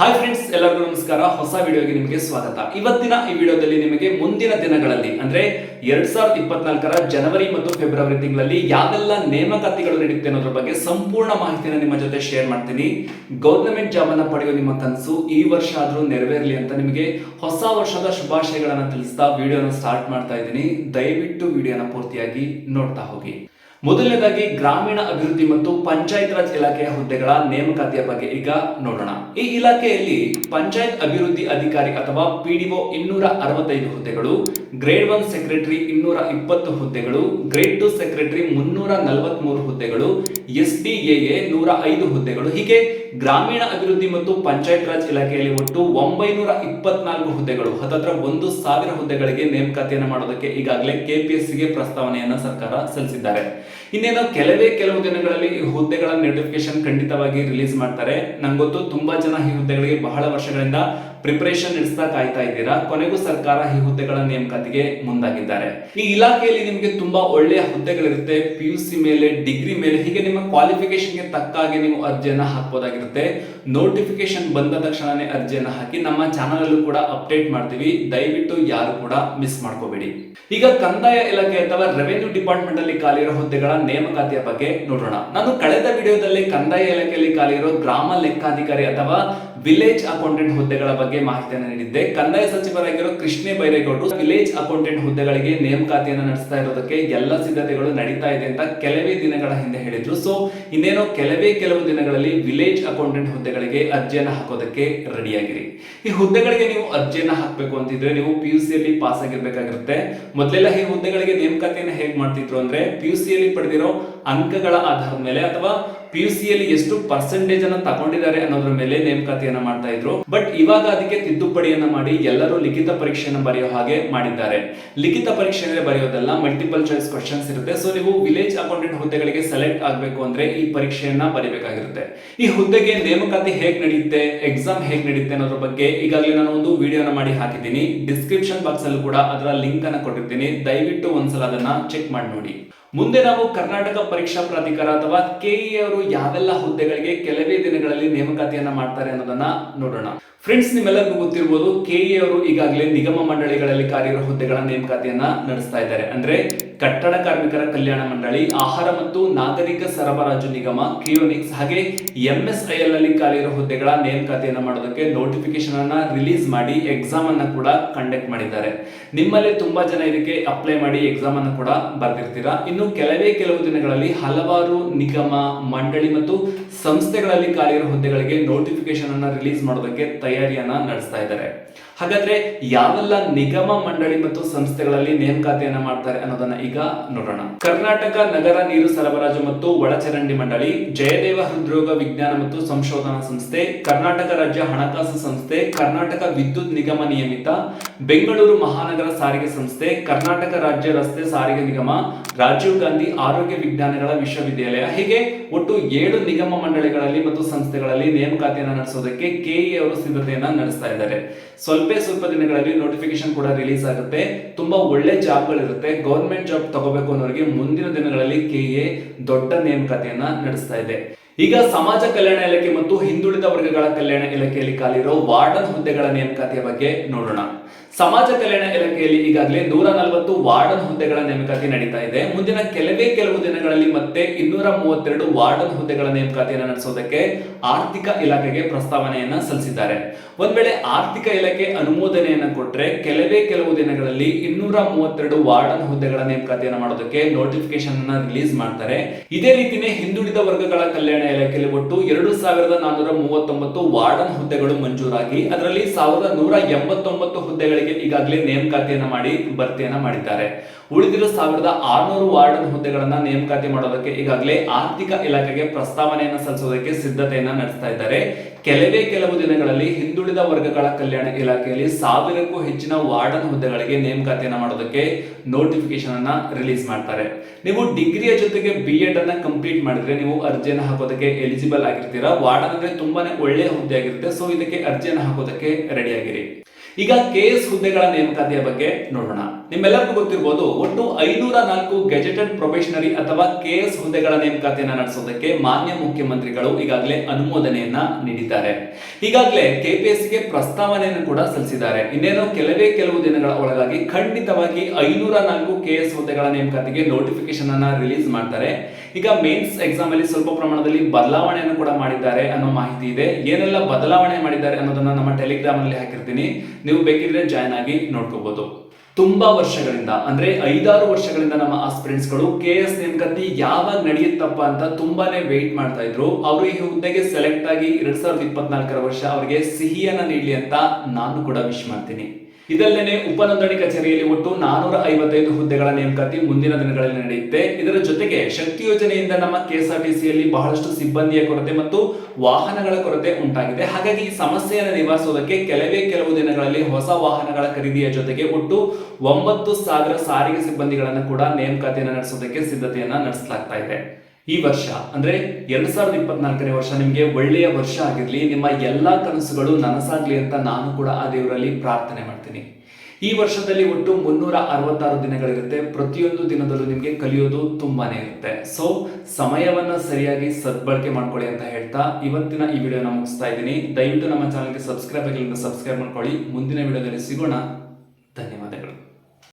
Hi friends ಎಲ್ಲರಿಗೂ ನಮಸ್ಕಾರ. ಹೊಸ ವಿಡಿಯೋಗೆ ನಿಮಗೆ ಸ್ವಾಗತ. ಇವತ್ತಿನ ಈ ವಿಡಿಯೋದಲ್ಲಿ ನಿಮಗೆ ಮುಂದಿನ ದಿನಗಳಲ್ಲಿ, ಅಂದ್ರೆ ಎರಡ್ ಸಾವಿರದ ಇಪ್ಪತ್ನಾಲ್ಕರ ಜನವರಿ ಮತ್ತು ಫೆಬ್ರವರಿ ತಿಂಗಳಲ್ಲಿ ಯಾವೆಲ್ಲ ನೇಮಕಾತಿಗಳು ನಡೆಯುತ್ತೆ ಅನ್ನೋದ್ರ ಬಗ್ಗೆ ಸಂಪೂರ್ಣ ಮಾಹಿತಿಯನ್ನು ನಿಮ್ಮ ಜೊತೆ ಶೇರ್ ಮಾಡ್ತೀನಿ. ಗೌರ್ನಮೆಂಟ್ ಜಾಬ್ ಅನ್ನ ಪಡೆಯುವ ನಿಮ್ಮ ಕನಸು ಈ ವರ್ಷ ಆದರೂ ನೆರವೇರಲಿ ಅಂತ ನಿಮಗೆ ಹೊಸ ವರ್ಷದ ಶುಭಾಶಯಗಳನ್ನ ತಿಳಿಸ್ತಾ ವಿಡಿಯೋನ ಸ್ಟಾರ್ಟ್ ಮಾಡ್ತಾ ಇದ್ದೀನಿ. ದಯವಿಟ್ಟು ವಿಡಿಯೋನ ಪೂರ್ತಿಯಾಗಿ ನೋಡ್ತಾ ಹೋಗಿ. ಮೊದಲನೇದಾಗಿ ಗ್ರಾಮೀಣ ಅಭಿವೃದ್ಧಿ ಮತ್ತು ಪಂಚಾಯತ್ ರಾಜ್ ಇಲಾಖೆಯ ಹುದ್ದೆಗಳ ನೇಮಕಾತಿಯ ಬಗ್ಗೆ ಈಗ ನೋಡೋಣ. ಈ ಇಲಾಖೆಯಲ್ಲಿ ಪಂಚಾಯತ್ ಅಭಿವೃದ್ಧಿ ಅಧಿಕಾರಿ ಅಥವಾ ಪಿಡಿಒ ಇನ್ನೂರ ಅರವತ್ತೈದು ಹುದ್ದೆಗಳು, ಗ್ರೇಡ್ ಒನ್ ಸೆಕ್ರೆಟರಿ ಇನ್ನೂರ ಇಪ್ಪತ್ತು ಹುದ್ದೆಗಳು, ಗ್ರೇಡ್ ಟು ಸೆಕ್ರೆಟರಿ ಮುನ್ನೂರ ನಲವತ್ಮೂರು ಹುದ್ದೆಗಳು, ಎಸ್ ಡಿ ಎ ನೂರ ಐದು ಹುದ್ದೆಗಳು. ಹೀಗೆ ಗ್ರಾಮೀಣ ಅಭಿವೃದ್ಧಿ ಮತ್ತು ಪಂಚಾಯತ್ ರಾಜ್ ಇಲಾಖೆಯಲ್ಲಿ ಒಟ್ಟು ಒಂಬೈನೂರ ಇಪ್ಪತ್ನಾಲ್ಕು ಹುದ್ದೆಗಳು, ಹತ್ತತ್ರ ಒಂದು ಸಾವಿರ ಹುದ್ದೆಗಳಿಗೆ ನೇಮಕಾತಿಯನ್ನು ಮಾಡೋದಕ್ಕೆ ಈಗಾಗಲೇ ಕೆಪಿಎಸ್ಸಿಗೆ ಪ್ರಸ್ತಾವನೆಯನ್ನು ಸರ್ಕಾರ ಸಲ್ಲಿಸಿದ್ದಾರೆ. ಇನ್ನೇನು ಕೆಲವೇ ಕೆಲವು ದಿನಗಳಲ್ಲಿ ಈ ಹುದ್ದೆಗಳ ನೋಟಿಫಿಕೇಶನ್ ಖಂಡಿತವಾಗಿ ರಿಲೀಸ್ ಮಾಡ್ತಾರೆ. ನಂಗೆ ತುಂಬಾ ಜನ ಈ ಹುದ್ದೆಗಳಿಗೆ ಬಹಳ ವರ್ಷಗಳಿಂದ ಪ್ರಿಪರೇಷನ್ ನಡೆಸ್ತಾ ಕಾಯ್ತಾ ಇದ್ದೀರಾ? ಕೊನೆಗೂ ಸರ್ಕಾರ ಈ ಹುದ್ದೆಗಳ ನೇಮಕಾತಿಗೆ ಮುಂದಾಗಿದ್ದಾರೆ. ಈ ಇಲಾಖೆಯಲ್ಲಿ ನಿಮಗೆ ತುಂಬಾ ಒಳ್ಳೆಯ ಹುದ್ದೆಗಳಿರುತ್ತೆ. ಪಿ ಯು ಸಿ ಮೇಲೆ ಡಿಗ್ರಿ ಮೇಲೆ, ಹೀಗೆ ನಿಮ್ಮ ಕ್ವಾಲಿಫಿಕೇಶನ್ಗೆ ಹಾಗೆ ನೀವು ಅರ್ಜಿಯನ್ನು ಹಾಕ್ಬೋದಾಗಿರುತ್ತೆ. ನೋಟಿಫಿಕೇಶನ್ ಬಂದ ತಕ್ಷಣನೇ ಅರ್ಜಿಯನ್ನ ಹಾಕಿ ನಮ್ಮ ಚಾನಲ್ ಅಲ್ಲೂ ಕೂಡ ಅಪ್ಡೇಟ್ ಮಾಡ್ತೀವಿ. ದಯವಿಟ್ಟು ಯಾರು ಕೂಡ ಮಿಸ್ ಮಾಡ್ಕೋಬೇಡಿ. ಈಗ ಕಂದಾಯ ಇಲಾಖೆ ಅಥವಾ ರೆವೆನ್ಯೂ ಡಿಪಾರ್ಟ್ಮೆಂಟ್ ಅಲ್ಲಿ ಖಾಲಿ ಇರೋ ಹುದ್ದೆಗಳ ನೇಮಕಾತಿಯ ಬಗ್ಗೆ ನೋಡೋಣ. ನಾನು ಕಳೆದ ವಿಡಿಯೋದಲ್ಲಿ ಕಂದಾಯ ಇಲಾಖೆಯಲ್ಲಿ ಕಾಲಿರೋ ಗ್ರಾಮ ಲೆಕ್ಕಾಧಿಕಾರಿ ಅಥವಾ ವಿಲೇಜ್ ಅಕೌಂಟೆಂಟ್ ಹುದ್ದೆಗಳ ಬಗ್ಗೆ ಮಾಹಿತಿಯನ್ನು ನೀಡಿದ್ದೆ. ಕಂದಾಯ ಸಚಿವರಾಗಿರೋ ಕೃಷ್ಣೇ ಬೈರೇಗೌಡರು ವಿಲೇಜ್ ಅಕೌಂಟೆಂಟ್ ಹುದ್ದೆಗಳಿಗೆ ನೇಮಕಾತಿಯನ್ನು ನಡೆಸ್ತಾ ಇರೋದಕ್ಕೆ ಎಲ್ಲ ಸಿದ್ಧತೆಗಳು ನಡೀತಾ ಇದೆ ಅಂತ ಕೆಲವೇ ದಿನಗಳ ಹಿಂದೆ ಹೇಳಿದ್ರು. ಸೊ ಇನ್ನೇನೋ ಕೆಲವೇ ಕೆಲವು ದಿನಗಳಲ್ಲಿ ವಿಲೇಜ್ ಅಕೌಂಟೆಂಟ್ ಹುದ್ದೆಗಳಿಗೆ ಅರ್ಜಿಯನ್ನು ಹಾಕೋದಕ್ಕೆ ರೆಡಿಯಾಗಿರಿ. ಈ ಹುದ್ದೆಗಳಿಗೆ ನೀವು ಅರ್ಜಿಯನ್ನು ಹಾಕಬೇಕು ಅಂತಿದ್ರೆ ನೀವು ಪಿ ಯು ಸಿಯಲ್ಲಿ ಪಾಸ್ ಆಗಿರ್ಬೇಕಾಗಿರುತ್ತೆ ಮೊದಲೆಲ್ಲ ಈ ಹುದ್ದೆಗಳಿಗೆ ನೇಮಕಾತಿಯನ್ನು ಹೇಗೆ ಮಾಡ್ತಿದ್ರು ಅಂದ್ರೆ ಪಿ ಯು ಸಿಯಲ್ಲಿ ಪಡೆದಿರೋ ಅಂಕಗಳ ಆಧಾರದ ಮೇಲೆ ಅಥವಾ ಪಿ ಯು ಸಿಯಲ್ಲಿ ಎಷ್ಟು ಪರ್ಸೆಂಟೇಜ್ ಅನ್ನ ತಗೊಂಡಿದ್ದಾರೆ ಅನ್ನೋದ್ರ ಮೇಲೆ ನೇಮಕಾತಿಯನ್ನ ಮಾಡ್ತಾ ಇದ್ರು. ಬಟ್ ಇವಾಗ ಅದಕ್ಕೆ ತಿದ್ದುಪಡಿಯನ್ನ ಮಾಡಿ ಎಲ್ಲರೂ ಲಿಖಿತ ಪರೀಕ್ಷೆಯನ್ನ ಬರೆಯೋ ಹಾಗೆ ಮಾಡಿದ್ದಾರೆ. ಲಿಖಿತ ಪರೀಕ್ಷೆಯಲ್ಲಿ ಬರೆಯೋದಲ್ಲ ಮಲ್ಟಿಪಲ್ ಚಾಯ್ಸ್ ಕ್ವಶನ್ಸ್ ಇರುತ್ತೆ. ಸೊ ನೀವು ವಿಲೇಜ್ ಅಕೌಂಟೆಂಟ್ ಹುದ್ದೆಗಳಿಗೆ ಸೆಲೆಕ್ಟ್ ಆಗಬೇಕು ಅಂದ್ರೆ ಈ ಪರೀಕ್ಷೆಯನ್ನ ಬರೀಬೇಕಾಗಿರುತ್ತೆ. ಈ ಹುದ್ದೆಗೆ ನೇಮಕಾತಿ ಹೇಗ್ ನಡೆಯುತ್ತೆ ಎಕ್ಸಾಮ್ ಹೇಗ್ ನಡೆಯುತ್ತೆ ಅನ್ನೋದ್ರ ಬಗ್ಗೆ ಈಗಾಗಲೇ ನಾನು ಒಂದು ವಿಡಿಯೋನ ಮಾಡಿ ಹಾಕಿದ್ದೀನಿ. ಡಿಸ್ಕ್ರಿಪ್ಷನ್ ಬಾಕ್ಸ್ ಅಲ್ಲೂ ಕೂಡ ಅದರ ಲಿಂಕ್ ಅನ್ನ ಕೊಟ್ಟಿರ್ತೀನಿ. ದಯವಿಟ್ಟು ಒಂದ್ಸಲ ಅದನ್ನ ಚೆಕ್ ಮಾಡಿ ನೋಡಿ. ಮುಂದೆ ನಾವು ಕರ್ನಾಟಕ ಪರೀಕ್ಷಾ ಪ್ರಾಧಿಕಾರ ಅಥವಾ ಕೆಇ ಅವರು ಯಾವೆಲ್ಲ ಹುದ್ದೆಗಳಿಗೆ ಕೆಲವೇ ದಿನಗಳಲ್ಲಿ ನೇಮಕಾತಿಯನ್ನ ಮಾಡ್ತಾರೆ ಅನ್ನೋದನ್ನ ನೋಡೋಣ. ಫ್ರೆಂಡ್ಸ್ ನಿಮ್ಮೆಲ್ಲರಿಗೂ ಗೊತ್ತಿರಬಹುದು ಕೆಇ ಅವರು ಈಗಾಗಲೇ ನಿಗಮ ಮಂಡಳಿಗಳಲ್ಲಿ ಕಾರ್ಯರ ಹುದ್ದೆಗಳ ನೇಮಕಾತಿಯನ್ನ ನಡೆಸ್ತಾ ಇದ್ದಾರೆ. ಅಂದ್ರೆ ಕಟ್ಟಡ ಕಾರ್ಮಿಕರ ಕಲ್ಯಾಣ ಮಂಡಳಿ, ಆಹಾರ ಮತ್ತು ನಾಗರಿಕ ಸರಬರಾಜು ನಿಗಮ ಕ್ರಿಯೋನಿಕ್ಸ್ ಹಾಗೆ ಎಂಎಸ್ಐಎಲ್ ಖಾಲಿ ಇರುವ ಹುದ್ದೆಗಳ ನೇಮಕಾತಿಯನ್ನು ಮಾಡೋದಕ್ಕೆ ನೋಟಿಫಿಕೇಶನ್ ಅನ್ನ ರಿಲೀಸ್ ಮಾಡಿ ಎಕ್ಸಾಮ್ ಅನ್ನ ಕೂಡ ಕಂಡಕ್ಟ್ ಮಾಡಿದ್ದಾರೆ. ನಿಮ್ಮಲ್ಲಿ ತುಂಬಾ ಜನ ಇದಕ್ಕೆ ಅಪ್ಲೈ ಮಾಡಿ ಎಕ್ಸಾಮ್ ಅನ್ನು ಕೂಡ ಬರೆದಿರ್ತೀರಾ? ಇನ್ನು ಕೆಲವೇ ಕೆಲವು ದಿನಗಳಲ್ಲಿ ಹಲವಾರು ನಿಗಮ, ಮಂಡಳಿ ಮತ್ತು ಸಂಸ್ಥೆಗಳಲ್ಲಿ ಖಾಲಿ ಇರುವ ಹುದ್ದೆಗಳಿಗೆ ನೋಟಿಫಿಕೇಶನ್ ಅನ್ನ ರಿಲೀಸ್ ಮಾಡೋದಕ್ಕೆ ತಯಾರಿಯನ್ನ ನಡೆಸ್ತಾ ಇದ್ದಾರೆ. ಹಾಗಾದ್ರೆ ಯಾವೆಲ್ಲ ನಿಗಮ ಮಂಡಳಿ ಮತ್ತು ಸಂಸ್ಥೆಗಳಲ್ಲಿ ನೇಮಕಾತಿಯನ್ನ ಮಾಡ್ತಾರೆ ಅನ್ನೋದನ್ನ ಈಗ ನೋಡೋಣ. ಕರ್ನಾಟಕ ನಗರ ನೀರು ಸರಬರಾಜು ಮತ್ತು ಒಳಚರಂಡಿ ಮಂಡಳಿ, ಜಯದೇವ ಹೃದ್ರೋಗ ವಿಜ್ಞಾನ ಮತ್ತು ಸಂಶೋಧನಾ ಸಂಸ್ಥೆ, ಕರ್ನಾಟಕ ರಾಜ್ಯ ಹಣಕಾಸು ಸಂಸ್ಥೆ, ಕರ್ನಾಟಕ ವಿದ್ಯುತ್ ನಿಗಮ ನಿಯಮಿತ, ಬೆಂಗಳೂರು ಮಹಾನಗರ ಸಾರಿಗೆ ಸಂಸ್ಥೆ, ಕರ್ನಾಟಕ ರಾಜ್ಯ ರಸ್ತೆ ಸಾರಿಗೆ ನಿಗಮ, ರಾಜೀವ್ ಗಾಂಧಿ ಆರೋಗ್ಯ ವಿಜ್ಞಾನಗಳ ವಿಶ್ವವಿದ್ಯಾಲಯ. ಹೀಗೆ ಒಟ್ಟು ಏಳು ನಿಗಮ ಮಂಡಳಿಗಳಲ್ಲಿ ಮತ್ತು ಸಂಸ್ಥೆಗಳಲ್ಲಿ ನೇಮಕಾತಿಯನ್ನು ನಡೆಸೋದಕ್ಕೆ ಕೆಇ ಅವರು ಸಿದ್ಧತೆಯನ್ನ ನಡೆಸ್ತಾ ಇದ್ದಾರೆ. ಸ್ವಲ್ಪ ಸ್ವಲ್ಪ ದಿನಗಳಲ್ಲಿ ನೋಟಿಫಿಕೇಶನ್ ಕೂಡ ರಿಲೀಸ್ ಆಗುತ್ತೆ. ತುಂಬಾ ಒಳ್ಳೆ ಜಾಬ್ಗಳಿರುತ್ತೆ ಗೌರ್ಮೆಂಟ್ ಜಾಬ್ ತಗೋಬೇಕು ಅನ್ನೋರಿಗೆ ಮುಂದಿನ ದಿನಗಳಲ್ಲಿ ಕೆಎ ದೊಡ್ಡ ನೇಮಕಾತಿಯನ್ನ ನಡೆಸ್ತಾ ಇದೆ. ಈಗ ಸಮಾಜ ಕಲ್ಯಾಣ ಇಲಾಖೆ ಮತ್ತು ಹಿಂದುಳಿದ ವರ್ಗಗಳ ಕಲ್ಯಾಣ ಇಲಾಖೆಯಲ್ಲಿ ಕಾಲಿರೋ ವಾರ್ಡನ್ ಹುದ್ದೆಗಳ ನೇಮಕಾತಿಯ ಬಗ್ಗೆ ನೋಡೋಣ. ಸಮಾಜ ಕಲ್ಯಾಣ ಇಲಾಖೆಯಲ್ಲಿ ಈಗಾಗಲೇ ನೂರ ನಲವತ್ತು ವಾರ್ಡನ್ ಹುದ್ದೆಗಳ ನೇಮಕಾತಿ ನಡೀತಾ ಇದೆ. ಮುಂದಿನ ಕೆಲವೇ ಕೆಲವು ದಿನಗಳಲ್ಲಿ ಮತ್ತೆ ಇನ್ನೂರ ಮೂವತ್ತೆರಡು ವಾರ್ಡನ್ ಹುದ್ದೆಗಳ ನೇಮಕಾತಿಯನ್ನು ನಡೆಸೋದಕ್ಕೆ ಆರ್ಥಿಕ ಇಲಾಖೆಗೆ ಪ್ರಸ್ತಾವನೆಯನ್ನ ಸಲ್ಲಿಸಿದ್ದಾರೆ. ಒಂದ್ ವೇಳೆ ಆರ್ಥಿಕ ಇಲಾಖೆ ಅನುಮೋದನೆಯನ್ನ ಕೊಟ್ಟರೆ ಕೆಲವೇ ಕೆಲವು ದಿನಗಳಲ್ಲಿ ಇನ್ನೂರ ಮೂವತ್ತೆರಡು ವಾರ್ಡನ್ ಹುದ್ದೆಗಳ ನೇಮಕಾತಿಯನ್ನು ಮಾಡೋದಕ್ಕೆ ನೋಟಿಫಿಕೇಶನ್ ಅನ್ನ ರಿಲೀಸ್ ಮಾಡ್ತಾರೆ. ಇದೇ ರೀತಿನೇ ಹಿಂದುಳಿದ ವರ್ಗಗಳ ಕಲ್ಯಾಣ ಇಲಾಖೆಯಲ್ಲಿ ಒಟ್ಟು ಎರಡು ಸಾವಿರದ ನಾನೂರ ಮೂವತ್ತೊಂಬತ್ತು ವಾರ್ಡನ್ ಹುದ್ದೆಗಳು ಮಂಜೂರಾಗಿ. ಅದರಲ್ಲಿ ಸಾವಿರದ ನೂರ ಎಂಬತ್ತೊಂಬತ್ತು ಹುದ್ದೆಗಳಿಗೆ ಈಗಾಗಲೇ ನೇಮಕಾತಿಯನ್ನು ಮಾಡಿ ಭರ್ತಿಯನ್ನು ಮಾಡಿದ್ದಾರೆ. ಉಳಿದಿರೋ ಸಾವಿರದ ಆರ್ನೂರು ವಾರ್ಡನ್ ಹುದ್ದೆಗಳನ್ನ ನೇಮಕಾತಿ ಮಾಡೋದಕ್ಕೆ ಈಗಾಗಲೇ ಆರ್ಥಿಕ ಇಲಾಖೆಗೆ ಪ್ರಸ್ತಾವನೆಯನ್ನು ಸಲ್ಲಿಸೋದಕ್ಕೆ ಸಿದ್ಧತೆಯನ್ನ ನಡೆಸ್ತಾ ಇದ್ದಾರೆ. ಕೆಲವೇ ಕೆಲವು ದಿನಗಳಲ್ಲಿ ಹಿಂದುಳಿದ ವರ್ಗಗಳ ಕಲ್ಯಾಣ ಇಲಾಖೆಯಲ್ಲಿ ಸಾವಿರಕ್ಕೂ ಹೆಚ್ಚಿನ ವಾರ್ಡನ್ ಹುದ್ದೆಗಳಿಗೆ ನೇಮಕಾತಿಯನ್ನು ಮಾಡೋದಕ್ಕೆ ನೋಟಿಫಿಕೇಶನ್ ಅನ್ನ ರಿಲೀಸ್ ಮಾಡ್ತಾರೆ. ನೀವು ಡಿಗ್ರಿಯ ಜೊತೆಗೆ ಬಿ ಎಡ್ ಅನ್ನ ಕಂಪ್ಲೀಟ್ ಮಾಡಿದ್ರೆ ನೀವು ಅರ್ಜಿಯನ್ನು ಹಾಕೋದಕ್ಕೆ ಎಲಿಜಿಬಲ್ ಆಗಿರ್ತೀರಾ. ವಾರ್ಡನ್ ಅಂದ್ರೆ ತುಂಬಾನೇ ಒಳ್ಳೆಯ ಹುದ್ದೆ ಆಗಿರುತ್ತೆ. ಸೊ ಇದಕ್ಕೆ ಅರ್ಜಿಯನ್ನು ಹಾಕೋದಕ್ಕೆ ರೆಡಿಯಾಗಿರಿ ಈಗ ಈಗ ಕೆಎಸ್ ಹುದ್ದೆಗಳ ನೇಮಕಾತಿಯ ಬಗ್ಗೆ ನೋಡೋಣ. ನಿಮ್ಮೆಲ್ಲರಿಗೂ ಗೊತ್ತಿರಬಹುದು ಒಟ್ಟು ಐನೂರ ನಾಲ್ಕು ಗೆಜೆಟೆಡ್ ಪ್ರೊಬೇಷನರಿ ಅಥವಾ ಕೆಎಸ್ ಹುದ್ದೆಗಳ ನೇಮಕಾತಿಯನ್ನು ನಡೆಸೋದಕ್ಕೆ ಮಾನ್ಯ ಮುಖ್ಯಮಂತ್ರಿಗಳು ಈಗಾಗಲೇ ಅನುಮೋದನೆಯನ್ನ ನೀಡಿದ್ದಾರೆ. ಈಗಾಗಲೇ ಕೆಪಿಎಸ್ಸಿಗೆ ಪ್ರಸ್ತಾವನೆಯನ್ನು ಕೂಡ ಸಲ್ಲಿಸಿದ್ದಾರೆ. ಇನ್ನೇನು ಕೆಲವೇ ಕೆಲವು ದಿನಗಳ ಒಳಗಾಗಿ ಖಂಡಿತವಾಗಿ ಐನೂರ ನಾಲ್ಕು ಕೆಎಸ್ ಹುದ್ದೆಗಳ ನೇಮಕಾತಿಗೆ ನೋಟಿಫಿಕೇಶನ್ ಅನ್ನ ರಿಲೀಸ್ ಮಾಡ್ತಾರೆ. ಈಗ ಮೇನ್ಸ್ ಎಕ್ಸಾಮ್ ಅಲ್ಲಿ ಸ್ವಲ್ಪ ಪ್ರಮಾಣದಲ್ಲಿ ಬದಲಾವಣೆಯನ್ನು ಕೂಡ ಮಾಡಿದ್ದಾರೆ ಅನ್ನೋ ಮಾಹಿತಿ ಇದೆ. ಏನೆಲ್ಲ ಬದಲಾವಣೆ ಮಾಡಿದ್ದಾರೆ ಅನ್ನೋದನ್ನ ನಮ್ಮ ಟೆಲಿಗ್ರಾಮ್ ಅಲ್ಲಿ ಹಾಕಿರ್ತೀನಿ. ನೀವು ಬೇಕಿದ್ರೆ ಜಾಯ್ನ್ ಆಗಿ ನೋಡ್ಕೋಬಹುದು ತುಂಬಾ ವರ್ಷಗಳಿಂದ, ಅಂದ್ರೆ ಐದಾರು ವರ್ಷಗಳಿಂದ ನಮ್ಮ ಆಸ್ಪಿರೆಂಟ್ಸ್ಗಳು ಕೆ ಎಸ್ ನೇಮಕತಿ ಯಾವಾಗ ನಡೆಯುತ್ತಪ್ಪ ಅಂತ ತುಂಬಾನೇ ವೆಯ್ಟ್ ಮಾಡ್ತಾ ಇದ್ರು. ಅವರು ಈ ಹುದ್ದೆಗೆ ಸೆಲೆಕ್ಟ್ ಆಗಿ ಎರಡ್ ಸಾವಿರದ ಇಪ್ಪತ್ನಾಲ್ಕರ ವರ್ಷ ಅವರಿಗೆ ಸಿಹಿಯನ್ನ ನೀಡಲಿ ಅಂತ ನಾನು ಕೂಡ ವಿಶ್ ಮಾಡ್ತೀನಿ. ಇದಲ್ಲದೆ ಉಪನೋಂದಣಿ ಕಚೇರಿಯಲ್ಲಿ ಒಟ್ಟು ನಾನೂರ ಐವತ್ತೈದು ಹುದ್ದೆಗಳ ನೇಮಕಾತಿ ಮುಂದಿನ ದಿನಗಳಲ್ಲಿ ನಡೆಯುತ್ತೆ. ಇದರ ಜೊತೆಗೆ ಶಕ್ತಿ ಯೋಜನೆಯಿಂದ ನಮ್ಮ ಕೆಎಸ್ಆರ್ಟಿಸಿಯಲ್ಲಿ ಬಹಳಷ್ಟು ಸಿಬ್ಬಂದಿಯ ಕೊರತೆ ಮತ್ತು ವಾಹನಗಳ ಕೊರತೆ ಉಂಟಾಗಿದೆ. ಹಾಗಾಗಿ ಈ ಸಮಸ್ಯೆಯನ್ನು ನಿವಾರಿಸುವುದಕ್ಕೆ ಕೆಲವೇ ಕೆಲವು ದಿನಗಳಲ್ಲಿ ಹೊಸ ವಾಹನಗಳ ಖರೀದಿಯ ಜೊತೆಗೆ ಒಟ್ಟು ಒಂಬತ್ತು ಸಾವಿರ ಸಾರಿಗೆ ಸಿಬ್ಬಂದಿಗಳನ್ನು ಕೂಡ ನೇಮಕಾತಿಯನ್ನು ನಡೆಸೋದಕ್ಕೆ ಸಿದ್ಧತೆಯನ್ನ ನಡೆಸಲಾಗ್ತಾ ಇದೆ. ಈ ವರ್ಷ, ಅಂದ್ರೆ ಎರಡ್ ಸಾವಿರದ ಇಪ್ಪತ್ನಾಲ್ಕನೇ ವರ್ಷ ನಿಮಗೆ ಒಳ್ಳೆಯ ವರ್ಷ ಆಗಿರ್ಲಿ, ನಿಮ್ಮ ಎಲ್ಲಾ ಕನಸುಗಳು ನನಸಾಗ್ಲಿ ಅಂತ ನಾನು ಕೂಡ ಆ ದೇವರಲ್ಲಿ ಪ್ರಾರ್ಥನೆ ಮಾಡ್ತೀನಿ. ಈ ವರ್ಷದಲ್ಲಿ ಒಟ್ಟು ಮುನ್ನೂರ ಅರವತ್ತಾರು ದಿನಗಳಿರುತ್ತೆ. ಪ್ರತಿಯೊಂದು ದಿನದಲ್ಲೂ ನಿಮಗೆ ಕಲಿಯೋದು ತುಂಬಾನೇ ಇರುತ್ತೆ. ಸೊ ಸಮಯವನ್ನ ಸರಿಯಾಗಿ ಸದ್ಬಳಕೆ ಮಾಡ್ಕೊಳ್ಳಿ ಅಂತ ಹೇಳ್ತಾ ಇವತ್ತಿನ ಈ ವಿಡಿಯೋನ ಮುಗಿಸ್ತಾ ಇದ್ದೀನಿ. ದಯವಿಟ್ಟು ನಮ್ಮ ಚಾನಲ್ಗೆ ಸಬ್ಸ್ಕ್ರೈಬ್ ಆಗಿಲ್ಲ ಸಬ್ಸ್ಕ್ರೈಬ್ ಮಾಡ್ಕೊಳ್ಳಿ. ಮುಂದಿನ ವಿಡಿಯೋದಲ್ಲಿ ಸಿಗೋಣ. ಧನ್ಯವಾದಗಳು